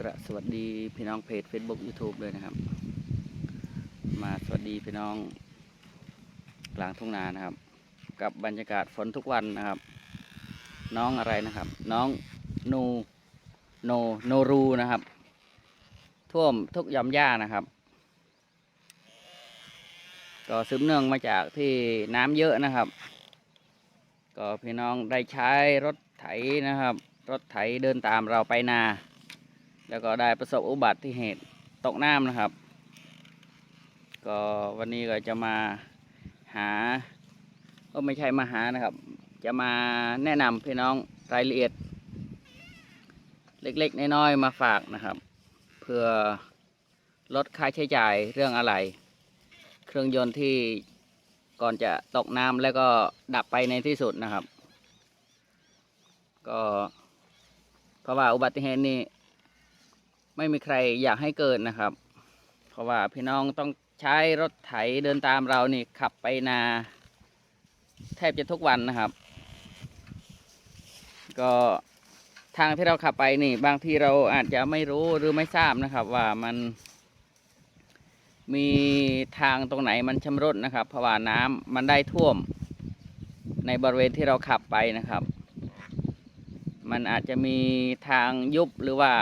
กระสวัสดีพี่น้องเพจ Facebook YouTube เลยนะครับ มาสวัสดีพี่น้องกลางทุ่งนานะครับ กับบรรยากาศฝนทุกวันนะครับ น้องอะไรนะครับ น้องนูโนโนรูนะครับ ท่วมทุกยอมหญ้านะครับ ก็สืบเนื่องมาจากที่น้ำเยอะนะครับ ก็พี่น้องได้ใช้รถไถนะครับ รถไถเดินตามเราไปนา แล้วก็ได้ประสบอุบัติเหตุตกน้ำนะครับ ก็วันนี้ก็จะมาหาก็ไม่ใช่มาหานะครับ จะมาแนะนำพี่น้องรายละเอียด เล็กๆน้อยๆมาฝากนะครับ เพื่อลดค่าใช้จ่ายเรื่องอะไร เครื่องยนต์ที่ก่อนจะตกน้ำแล้วก็ดับไปในที่สุดนะครับ ก็เพราะว่าอุบัติเหตุนี้ ไม่มีใครอยากให้เกิดนะครับ เพราะว่าพี่น้องต้องใช้รถไถเดินตามเรานี่ขับไปนา แทบจะทุกวันนะครับ ก็ทางที่เราขับไปนี่ บางทีเราอาจจะไม่รู้หรือไม่ทราบนะครับ ว่ามัน มีทางตรงไหนมันชำรุดนะครับ เพราะว่าน้ำมันได้ท่วม ในบริเวณที่เราขับไปนะครับ มันอาจจะมีทางยุบหรือว่า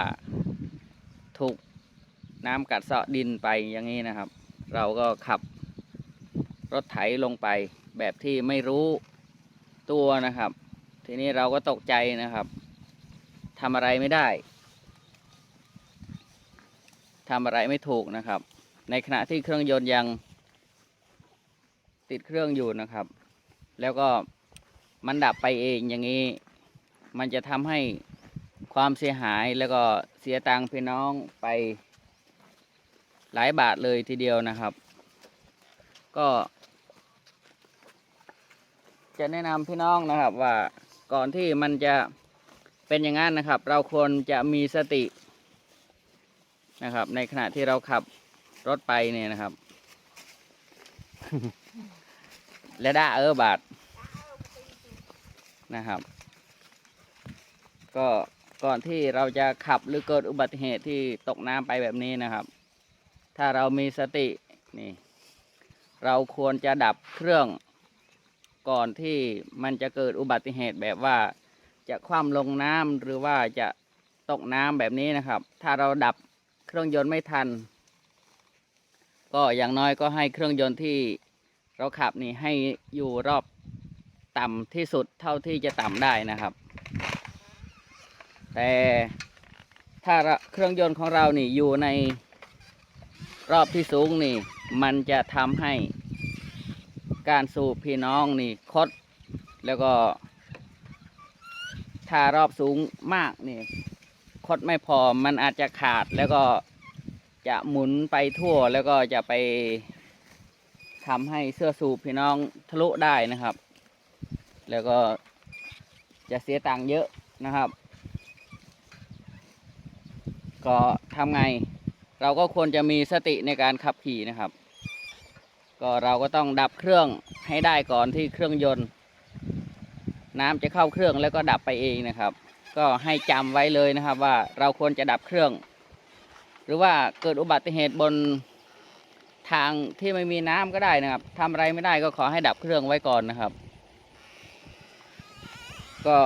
ถูกน้ำกัดเซาะดินไปอย่างนี้นะครับ เราก็ขับรถไถลงไปแบบที่ไม่รู้ตัวนะครับ ทีนี้เราก็ตกใจนะครับทำอะไรไม่ได้ทำอะไรไม่ถูกนะครับ ในขณะที่เครื่องยนต์ยังติดเครื่องอยู่นะครับ แล้วก็มันดับไปเองอย่างนี้ มันจะทำให้ ความเสียหายแล้วก็เสียตังค์พี่น้องไปหลายบาทเลยทีเดียวนะครับ ก็ จะแนะนำพี่น้องนะครับว่าก่อนที่มันจะเป็นอย่างนั้นนะครับ เราควรจะมีสตินะครับ ในขณะที่เราขับรถไปเนี่ยนะครับ และได้เออบาทนะครับ ก็ ก่อนที่เราจะขับหรือเกิดอุบัติเหตุที่ตกน้ำไปแบบนี้นะครับ ถ้าเรามีสตินี่ เราควรจะดับเครื่องก่อนที่มันจะเกิดอุบัติเหตุแบบว่าจะคว่ำลงน้ำหรือว่าจะตกน้ำแบบนี้นะครับ ถ้าเราดับเครื่องยนต์ไม่ทัน ก็อย่างน้อยก็ให้เครื่องยนต์ที่เราขับนี่ให้อยู่รอบต่ำที่สุดเท่าที่จะต่ำได้นะครับ แต่ถ้าเครื่องยนต์ของเรานี่อยู่ในรอบที่สูงนี่ มันจะทำให้การสูบพี่น้องนี่คด แล้วก็ถ้ารอบสูงมากนี่คดไม่พอมันอาจจะขาดแล้วก็จะหมุนไปทั่วแล้วก็จะไปทำให้เสื้อสูบพี่น้องทะลุได้นะครับ แล้วก็จะเสียตังค์เยอะนะครับ ก็ทำไง เราก็ควรจะมีสติในการขับขี่นะครับ ก็เราก็ต้องดับเครื่องให้ได้ก่อนที่เครื่องยนต์ น้ำจะเข้าเครื่องแล้วก็ดับไปเองนะครับ ก็ให้จำไว้เลยนะครับว่าเราควรจะดับเครื่อง หรือว่าเกิดอุบัติเหตุบนทางที่ไม่มีน้ำก็ได้นะครับทำอะไรไม่ได้ก็ขอให้ดับเครื่องไว้ก่อนนะครับ ก็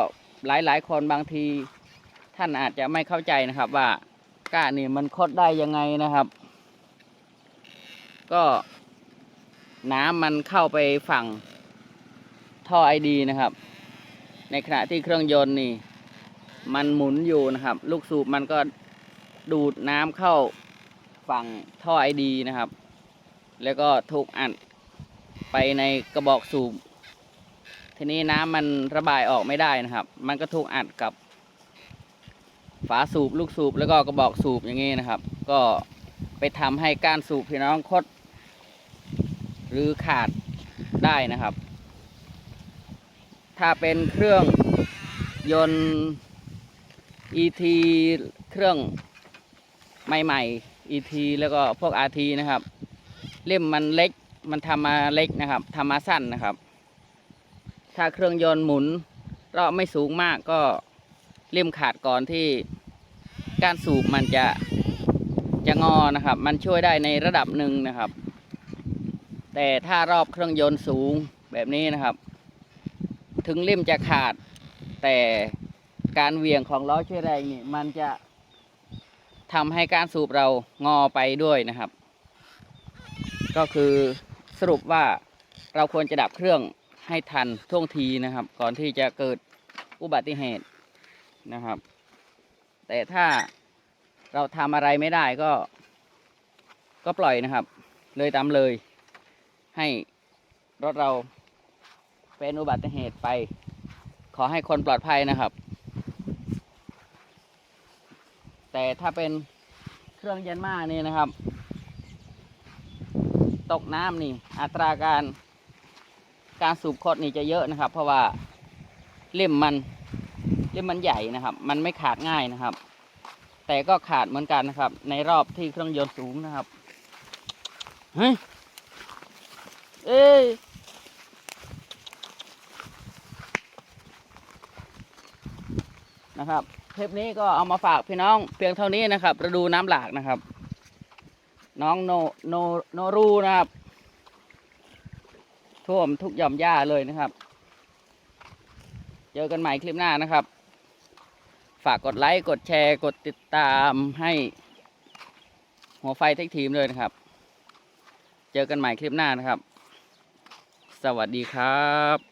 หลายๆ คนบางทีท่านอาจจะไม่เข้าใจนะครับว่า ก้านี่มันคดได้ยังไงนะครับ ก็น้ำมันเข้าไปฝั่งท่อไอดีนะครับ ในขณะที่เครื่องยนต์นี่ มันหมุนอยู่นะครับ ลูกสูบมันก็ดูดน้ำเข้าฝั่งท่อไอดีนะครับ แล้วก็ถูกอัดไปในกระบอกสูบทีนี้น้ำมันระบายออกไม่ได้นะครับ มันก็ถูกอัดกับ ฝาสูบลูกสูบแล้วก็กระบอกสูบอย่างนี้นะครับ ก็ไปทำให้การสูบพี่น้องคด หรือขาดได้นะครับ ถ้าเป็นเครื่องยนต์ ET เครื่องใหม่ๆ ET แล้วก็พวก RT นะครับ เล่มมันเล็กมันทำมาเล็กนะครับทำมาสั้นนะครับ ถ้าเครื่องยนต์หมุนรอบไม่สูงมากก็ เล่มขาดก่อนที่การสูบมันจะจะงอนะครับ มันช่วยได้ในระดับหนึ่งนะครับ แต่ถ้ารอบเครื่องยนต์สูงแบบนี้นะครับ ถึงริมจะขาด แต่การเวียงของล้อช่วยแรงนี่มันจะทำให้การสูบเรางอไปด้วยนะครับ ก็คือสรุปว่าเราควรจะดับเครื่องให้ทันท่วงทีนะครับ ก่อนที่จะเกิดอุบัติเหตุ นะครับ แต่ถ้าเราทำอะไรไม่ได้ก็ ก็ปล่อยนะครับ เลยตามเลย ให้รถเราเป็นอุบัติเหตุไป ขอให้คนปลอดภัยนะครับ แต่ถ้าเป็นเครื่องเย็นมานี่นะครับ ตกน้ำนี่ อัตราการการสูบคดนี่จะเยอะนะครับ เพราะว่าเล่มมัน เล่มมันใหญ่นะครับ มันไม่ขาดง่ายนะครับ แต่ก็ขาดเหมือนกันนะครับ ในรอบที่เครื่องยนต์สูงนะครับเฮ้ยเอ้ยนะครับคลิปนี้ก็เอามาฝากพี่น้องเพียงเท่านี้นะครับฤดูน้ำหลากนะครับ น้องโนโนโนรูนะครับ ท่วมทุกหย่อมหญ้าเลยนะครับ เจอกันใหม่คลิปหน้านะครับ ฝากกดไลค์ กดแชร์ กดติดตามให้หัวไฟเทคทีมเลยนะครับ เจอกันใหม่คลิปหน้านะครับ สวัสดีครับ